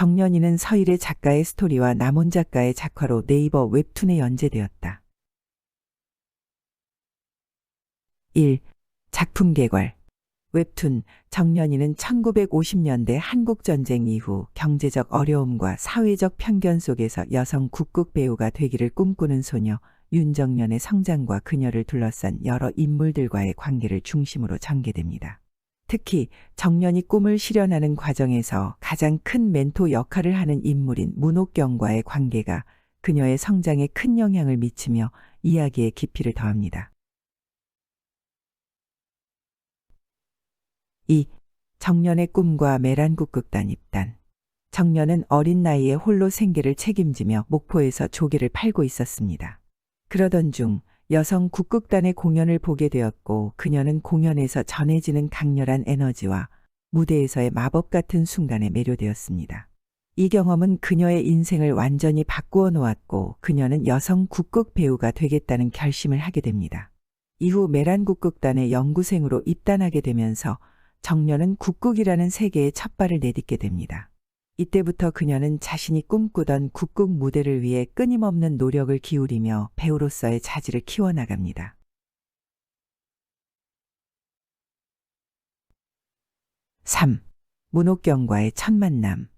정년이는 서일의 작가의 스토리와 남원 작가의 작화로 네이버 웹툰에 연재되었다. 1. 작품 개괄 웹툰 정년이는 1950년대 한국전쟁 이후 경제적 어려움과 사회적 편견 속에서 여성 국극 배우가 되기를 꿈꾸는 소녀 윤정년의 성장과 그녀를 둘러싼 여러 인물들과의 관계를 중심으로 전개됩니다. 특히 정년이 꿈을 실현하는 과정에서 가장 큰 멘토 역할을 하는 인물인 문옥경과의 관계가 그녀의 성장에 큰 영향을 미치며 이야기의 깊이를 더합니다. 2. 정년의 꿈과 메란국 극단 입단. 정년은 어린 나이에 홀로 생계를 책임지며 목포에서 조개를 팔고 있었습니다. 그러던 중 여성 국극단의 공연을 보게 되었고 그녀는 공연에서 전해지는 강렬한 에너지와 무대에서의 마법 같은 순간에 매료되었습니다. 이 경험은 그녀의 인생을 완전히 바꾸어 놓았고 그녀는 여성 국극 배우가 되겠다는 결심을 하게 됩니다. 이후 메란 국극단의 연구생으로 입단하게 되면서 정년은 국극이라는 세계에 첫 발을 내딛게 됩니다. 이때부터 그녀는 자신이 꿈꾸던 국극 무대를 위해 끊임없는 노력을 기울이며 배우로서의 자질을 키워나갑니다. 3. 문옥경과의 첫 만남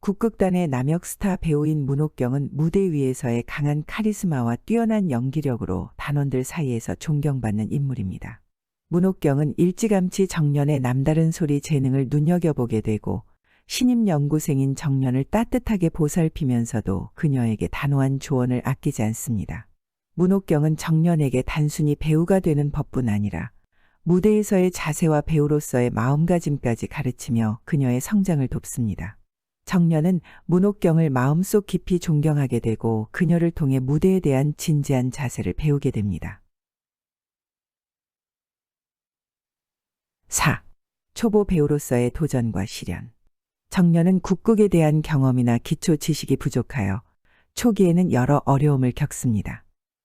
국극단의 남역 스타 배우인 문옥경은 무대 위에서의 강한 카리스마와 뛰어난 연기력으로 단원들 사이에서 존경받는 인물입니다. 문옥경은 일찌감치 정년의 남다른 소리 재능을 눈여겨보게 되고 신임 연구생인 정년을 따뜻하게 보살피면서도 그녀에게 단호한 조언을 아끼지 않습니다. 문옥경은 정년에게 단순히 배우가 되는 법뿐 아니라 무대에서의 자세와 배우로서의 마음가짐까지 가르치며 그녀의 성장을 돕습니다. 정년은 문옥경을 마음속 깊이 존경하게 되고 그녀를 통해 무대에 대한 진지한 자세를 배우게 됩니다. 4. 초보 배우로서의 도전과 실현. 정년은 국극에 대한 경험이나 기초 지식이 부족하여 초기에는 여러 어려움을 겪습니다.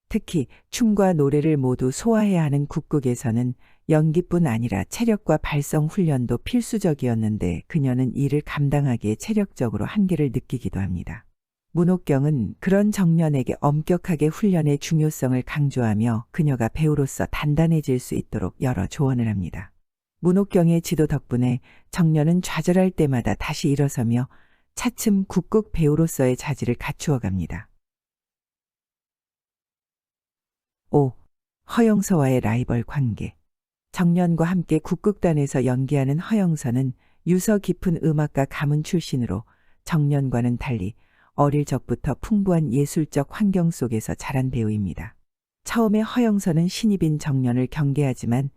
특히 춤과 노래를 모두 소화해야 하는 국극에서는 연기뿐 아니라 체력과 발성 훈련도 필수적이었는데 그녀는 이를 감당하기에 체력적으로 한계를 느끼기도 합니다. 문옥경은 그런 정년에게 엄격하게 훈련의 중요성을 강조하며 그녀가 배우로서 단단해질 수 있도록 여러 조언을 합니다. 문옥경의 지도 덕분에 정년은 좌절할 때마다 다시 일어서며 차츰 국극 배우로서의 자질을 갖추어 갑니다. 5. 허영서와의 라이벌 관계 정년과 함께 국극단에서 연기하는 허영서는 유서 깊은 음악가 가문 출신으로 정년과는 달리 어릴 적부터 풍부한 예술적 환경 속에서 자란 배우입니다. 처음에 허영서는 신입인 정년을 경계하지만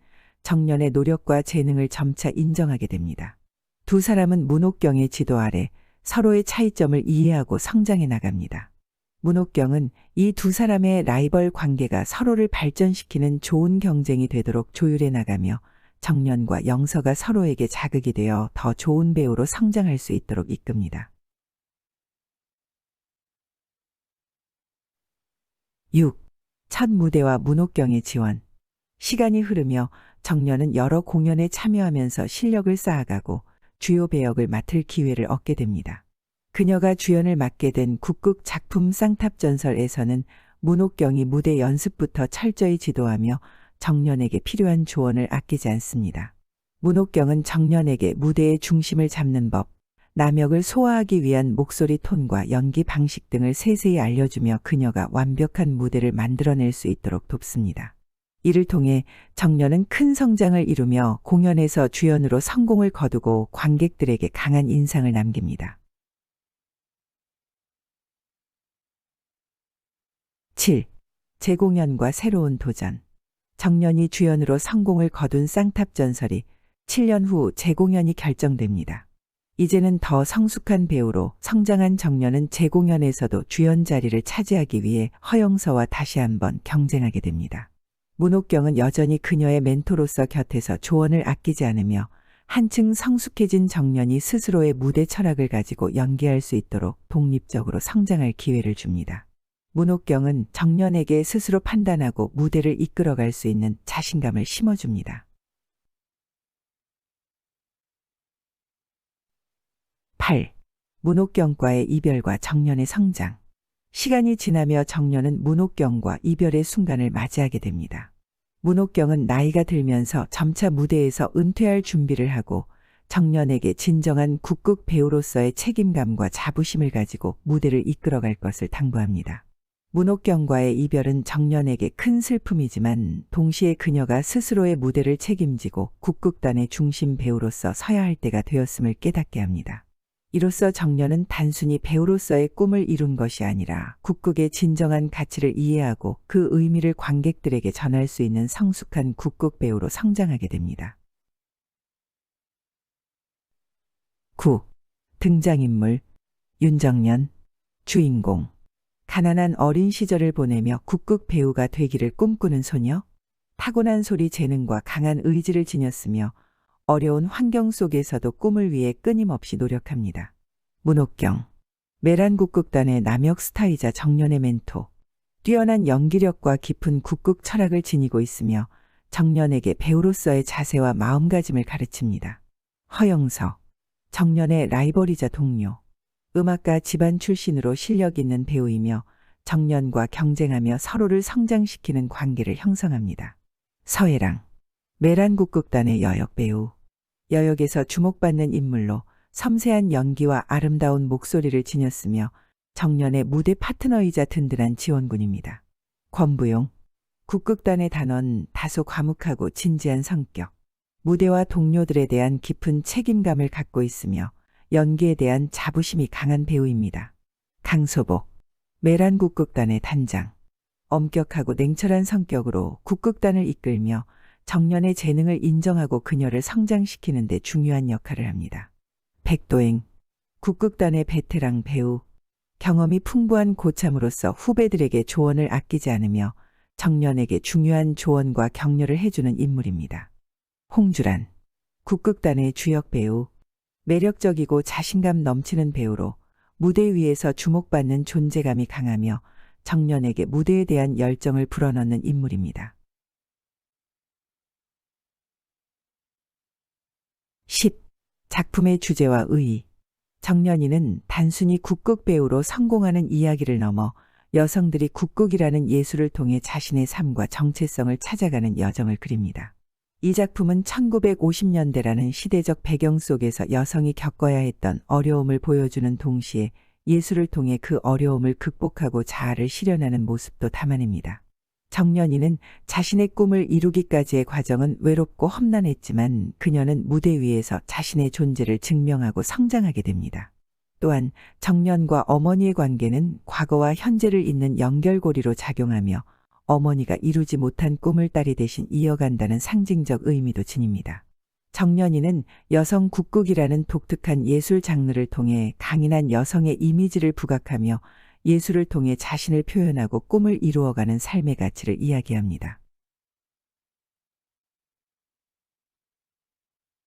정년의 노력과 재능을 점차 인정하게 됩니다. 두 사람은 문옥경의 지도 아래 서로의 차이점을 이해하고 성장해 나갑니다. 문옥경은 이 두 사람의 라이벌 관계가 서로를 발전시키는 좋은 경쟁이 되도록 조율해 나가며 정년과 영서가 서로에게 자극이 되어 더 좋은 배우로 성장할 수 있도록 이끕니다. 6. 첫 무대와 문옥경의 지원. 시간이 흐르며 정년은 여러 공연에 참여하면서 실력을 쌓아가고 주요 배역을 맡을 기회를 얻게 됩니다. 그녀가 주연을 맡게 된 국극 작품 쌍탑전설에서는 문옥경이 무대 연습부터 철저히 지도하며 정년에게 필요한 조언을 아끼지 않습니다. 문옥경은 정년에게 무대의 중심을 잡는 법, 남역을 소화하기 위한 목소리 톤과 연기 방식 등을 세세히 알려주며 그녀가 완벽한 무대를 만들어낼 수 있도록 돕습니다. 이를 통해 정년은 큰 성장을 이루며 공연에서 주연으로 성공을 거두고 관객들에게 강한 인상을 남깁니다. 7. 재공연과 새로운 도전. 정년이 주연으로 성공을 거둔 쌍탑 전설이 7년 후 재공연이 결정됩니다. 이제는 더 성숙한 배우로 성장한 정년은 재공연에서도 주연 자리를 차지하기 위해 허영서와 다시 한번 경쟁하게 됩니다. 문옥경은 여전히 그녀의 멘토로서 곁에서 조언을 아끼지 않으며 한층 성숙해진 정년이 스스로의 무대 철학을 가지고 연기할 수 있도록 독립적으로 성장할 기회를 줍니다. 문옥경은 정년에게 스스로 판단하고 무대를 이끌어갈 수 있는 자신감을 심어줍니다. 8. 문옥경과의 이별과 정년의 성장. 시간이 지나며 정년은 문옥경과 이별의 순간을 맞이하게 됩니다. 문옥경은 나이가 들면서 점차 무대에서 은퇴할 준비를 하고 정년에게 진정한 국극 배우로서의 책임감과 자부심을 가지고 무대를 이끌어갈 것을 당부합니다. 문옥경과의 이별은 정년에게 큰 슬픔이지만 동시에 그녀가 스스로의 무대를 책임지고 국극단의 중심 배우로서 서야 할 때가 되었음을 깨닫게 합니다. 이로써 정년은 단순히 배우로서의 꿈을 이룬 것이 아니라 국극의 진정한 가치를 이해하고 그 의미를 관객들에게 전할 수 있는 성숙한 국극 배우로 성장하게 됩니다. 9. 등장인물 윤정년 주인공 가난한 어린 시절을 보내며 국극 배우가 되기를 꿈꾸는 소녀 타고난 소리 재능과 강한 의지를 지녔으며 어려운 환경 속에서도 꿈을 위해 끊임없이 노력합니다. 문옥경 메란 국극단의 남역 스타이자 정년의 멘토 뛰어난 연기력과 깊은 국극 철학을 지니고 있으며 정년에게 배우로서의 자세와 마음가짐을 가르칩니다. 허영서 정년의 라이벌이자 동료 음악가 집안 출신으로 실력 있는 배우이며 정년과 경쟁하며 서로를 성장시키는 관계를 형성합니다. 서혜랑 메란 국극단의 여역 배우 여역에서 주목받는 인물로 섬세한 연기와 아름다운 목소리를 지녔으며 정년의 무대 파트너이자 든든한 지원군입니다. 권부용 국극단의 단원 다소 과묵하고 진지한 성격 무대와 동료들에 대한 깊은 책임감을 갖고 있으며 연기에 대한 자부심이 강한 배우입니다. 강소복, 메란 국극단의 단장. 엄격하고 냉철한 성격으로 국극단을 이끌며 정년의 재능을 인정하고 그녀를 성장시키는 데 중요한 역할을 합니다. 백도행, 국극단의 베테랑 배우. 경험이 풍부한 고참으로서 후배들에게 조언을 아끼지 않으며 정년에게 중요한 조언과 격려를 해주는 인물입니다. 홍주란, 국극단의 주역 배우, 매력적이고 자신감 넘치는 배우로 무대 위에서 주목받는 존재감이 강하며 정년에게 무대에 대한 열정을 불어넣는 인물입니다. 작품의 주제와 의의 정년이는 단순히 국극 배우로 성공하는 이야기를 넘어 여성들이 국극이라는 예술을 통해 자신의 삶과 정체성을 찾아가는 여정을 그립니다. 이 작품은 1950년대라는 시대적 배경 속에서 여성이 겪어야 했던 어려움을 보여주는 동시에 예술을 통해 그 어려움을 극복하고 자아를 실현하는 모습도 담아냅니다. 정년이는 자신의 꿈을 이루기까지의 과정은 외롭고 험난했지만 그녀는 무대 위에서 자신의 존재를 증명하고 성장하게 됩니다. 또한 정년과 어머니의 관계는 과거와 현재를 잇는 연결고리로 작용하며 어머니가 이루지 못한 꿈을 딸이 대신 이어간다는 상징적 의미도 지닙니다. 정년이는 여성 국극이라는 독특한 예술 장르를 통해 강인한 여성의 이미지를 부각하며 예술을 통해 자신을 표현하고 꿈을 이루어가는 삶의 가치를 이야기합니다.